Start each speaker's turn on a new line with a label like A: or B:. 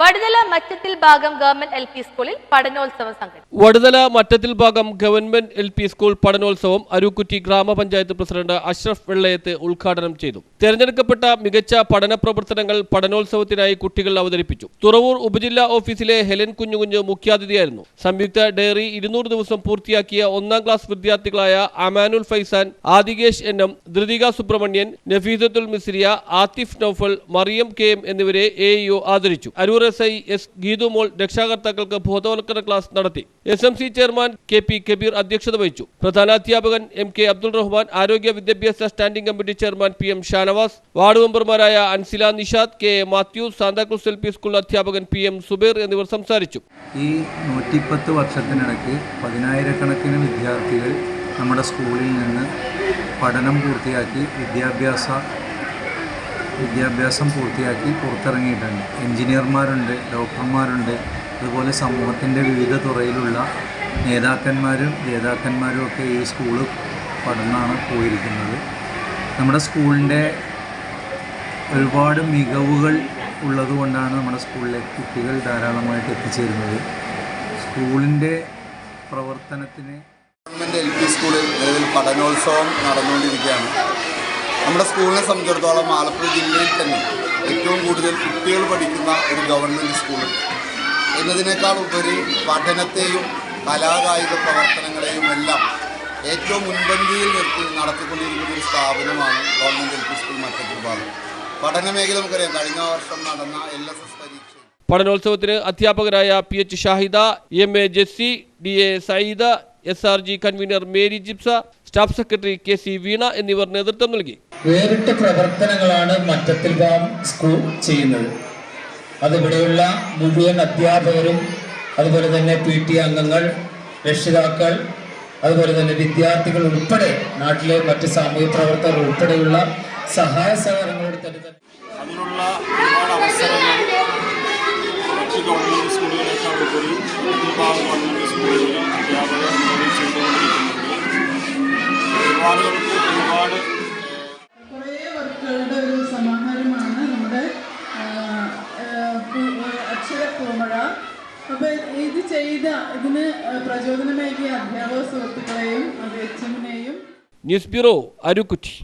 A: Vaduthala Mattathil ഭാഗം government L P സ്കൂളിൽ പഠനോത്സവം
B: ഭാഗം ഗവൺമെന്റ് സ്കൂൾ പഠനോത്സവം അരുക്കുറ്റി ഗ്രാമപഞ്ചായത്ത് പ്രസിഡന്റ് അഷ്റഫ് വെള്ളയത്ത് ഉദ്ഘാടനം ചെയ്തു. തെരഞ്ഞെടുക്കപ്പെട്ട മികച്ച പഠന പ്രവർത്തനങ്ങൾ പഠനോത്സവത്തിനായി കുട്ടികൾ അവതരിപ്പിച്ചു. തുറവൂർ ഉപജില്ലാ ഓഫീസിലെ ഹെലൻ കുഞ്ഞുകുഞ്ഞ് മുഖ്യാതിഥിയായിരുന്നു. സംയുക്ത ഡയറി ഇരുന്നൂറ് ദിവസം പൂർത്തിയാക്കിയ ഒന്നാം class വിദ്യാർത്ഥികളായ Amanul Faizan Adikesh N M Dhrithika Subramanian Nafeesathul Misriya Athif Noufal Mariyam K M എന്നിവരെ എ ആദരിച്ചു. Aroor S I S Geethumol രക്ഷാകർത്താക്കൾക്ക് ബോധവൽക്കരണ ക്ലാസ് നടത്തി. S M C chairman K P Kabeer അധ്യക്ഷത വഹിച്ചു. പ്രധാനാധ്യാപകൻ എം കെ അബ്ദുൾ റഹ്മാൻ ആരോഗ്യ വിദ്യാഭ്യാസ standing committee chairman P M Shanavas ward മെമ്പർമാരായ Ansila Nishad K A Mathew Santa Cruz L P school അധ്യാപകൻ P M Subeer എന്നിവർ സംസാരിച്ചു.
C: ഈ നൂറ്റിപ്പത്ത് വർഷത്തിനിടയ്ക്ക് പതിനായിരക്കണക്കിന് വിദ്യാർത്ഥികൾ നമ്മുടെ സ്കൂളിൽ നിന്ന് പഠനം പൂർത്തിയാക്കി വിദ്യാഭ്യാസ വിദ്യാഭ്യാസം പൂർത്തിയാക്കി പുറത്തിറങ്ങിയിട്ടുണ്ട്. എഞ്ചിനീയർമാരുണ്ട് ഡോക്ടർമാരുണ്ട്. അതുപോലെ സമൂഹത്തിന്റെ വിവിധ തുറയിലുള്ള നേതാക്കന്മാരും ജേതാക്കന്മാരും ഒക്കെ ഈ സ്കൂൾ പഠനമാണ് പോയിരിക്കുന്നത്. നമ്മുടെ സ്കൂളിന്റെ ഒരുപാട് മികവുകൾ ഉള്ളതുകൊണ്ടാണ് നമ്മുടെ സ്കൂളിലെ കുട്ടികൾ ധാരാളമായിട്ട് എത്തിച്ചേരുന്നത്. സ്കൂളിന്റെ പ്രവർത്തനത്തിന്
D: ഗവൺമെന്റ് എൽ പി സ്കൂളിൽ നിലവിൽ പഠനോത്സവം നടന്നുകൊണ്ടിരിക്കുകയാണ്. നമ്മുടെ സ്കൂളിനെ സംബന്ധിച്ചിടത്തോളം ആലപ്പുഴ ജില്ലയിൽ തന്നെ ഏറ്റവും കൂടുതൽ കുട്ടികൾ പഠിക്കുന്ന ഒരു ഗവൺമെന്റ് സ്കൂൾ എന്നതിനേക്കാൾ ഉപരി പഠനത്തെയും കലാകായിക പ്രവർത്തനങ്ങളെയും എല്ലാം ഏറ്റവും മുൻപന്തിയിൽ നിർത്തി നടത്തിക്കൊണ്ടിരിക്കുന്ന ഒരു സ്ഥാപനമാണ് ഗവൺമെന്റ് എൽ പി സ്കൂൾ മറ്റൊരു പഠന മേഖല നമുക്കറിയാം. കഴിഞ്ഞ വർഷം നടന്ന എൽ എസ് എസ് പരീക്ഷ
B: പഠനോത്സവത്തിന് അധ്യാപകരായ P H Shahida M A Jessy D A Sayyida S R G convener Mary Jipsa staff secretary K C Veena എന്നിവർ നേതൃത്വം നൽകി.
E: വേറിട്ട പ്രവർത്തനങ്ങളാണ് മറ്റത്തിൽ ബാം സ്കൂൾ ചെയ്യുന്നത്. അതിവിടെയുള്ള മുഴുവൻ അധ്യാപകരും അതുപോലെ തന്നെ പി ടി അംഗങ്ങൾ രക്ഷിതാക്കൾ അതുപോലെ തന്നെ വിദ്യാർത്ഥികൾ ഉൾപ്പെടെ നാട്ടിലെ മറ്റ് സാമൂഹ്യ പ്രവർത്തകർ ഉൾപ്പെടെയുള്ള സഹായ സഹകരണങ്ങളോട് തന്നെ
F: അതിനുള്ള ഒരുപാട് അവസരങ്ങൾ മറ്റ് ഗവൺമെന്റ് സ്കൂളുകളേക്കാൾ ഉപരി ഒരുപാട്
G: കുറേ വർക്കുകളുടെ ഒരു സമാഹാരമാണ് നമ്മുടെ ആ, ആ, പൂ- അക്ഷര പൂമഴ. അപ്പോൾ ഇത് ചെയ്ത ഇതിന് പ്രചോദനമേകിയ അധ്യാപക സുഹൃത്തുക്കളെയും അത് എച്ച് എമ്മിനെയും
B: ന്യൂസ് ബ്യൂറോ അരുക്കുറ്റി.